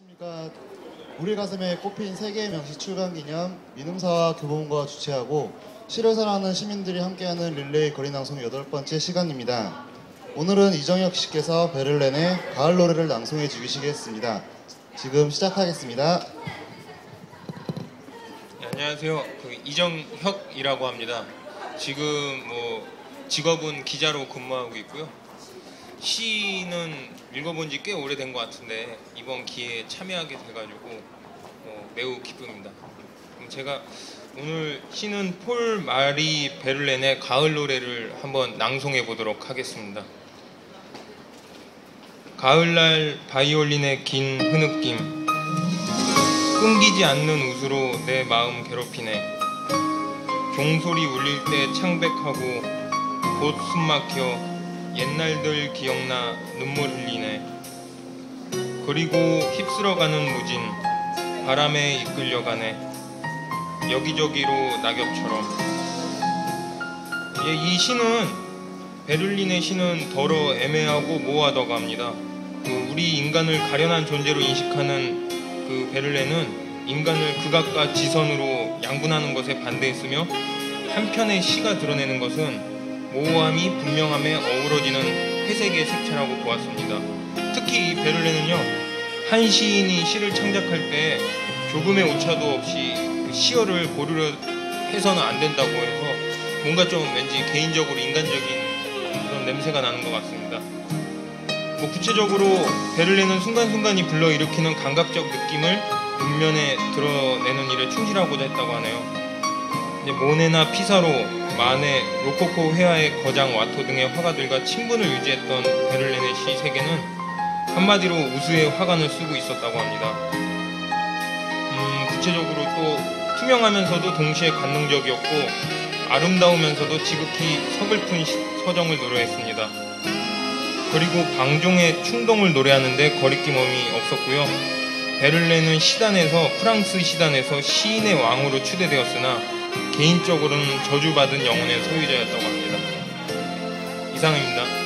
안녕하십니까. 우리 가슴에 꼽힌 세계 명시 출간 기념 민음사와 교보문고가 주최하고 시를 사랑하는 시민들이 함께하는 릴레이 거리 낭송 여덟 번째 시간입니다. 오늘은 이정혁 씨께서 베를렌의 가을 노래를 낭송해 주시겠습니다. 지금 시작하겠습니다. 네, 안녕하세요. 그 이정혁이라고 합니다. 지금 뭐 직업은 기자로 근무하고 있고요. 시는 읽어본 지 꽤 오래된 것 같은데 이번 기회에 참여하게 돼가지고 어, 매우 기쁩니다. 제가 오늘 시는 폴 마리 베를렌의 가을 노래를 한번 낭송해 보도록 하겠습니다. 가을날 바이올린의 긴 흐느낌 끊기지 않는 웃으로 내 마음 괴롭히네 종소리 울릴 때 창백하고 곧 숨막혀 옛날들 기억나 눈물 흘리네. 그리고 휩쓸어가는 무진 바람에 이끌려가네. 여기저기로 낙엽처럼. 예, 이 시는 베를린의 시는 더러 애매하고 모호하다고 합니다. 그 우리 인간을 가련한 존재로 인식하는 그 베를렌은 인간을 극악과 지선으로 양분하는 것에 반대했으며 한편의 시가 드러내는 것은 모호함이 분명함에 어우러지는 회색의 색채라고 보았습니다. 특히 이 베를렌은요 한 시인이 시를 창작할 때 조금의 오차도 없이 그 시어를 고르려 해서는 안 된다고 해서 뭔가 좀 왠지 개인적으로 인간적인 그런 냄새가 나는 것 같습니다. 뭐 구체적으로 베를렌은 순간순간이 불러일으키는 감각적 느낌을 문면에 드러내는 일에 충실하고자 했다고 하네요. 모네나 피사로, 마네, 로코코 회화의 거장 와토 등의 화가들과 친분을 유지했던 베를렌의 시 세계는 한마디로 우수의 화관을 쓰고 있었다고 합니다. 음, 구체적으로 또 투명하면서도 동시에 관능적이었고 아름다우면서도 지극히 서글픈 시- 서정을 노래했습니다. 그리고 방종의 충동을 노래하는데 거리낌음이 없었고요. 베를렌은 시단에서 프랑스 시단에서 시인의 왕으로 추대되었으나 개인적으로는 저주받은 영혼의 소유자였다고 합니다. 이상입니다.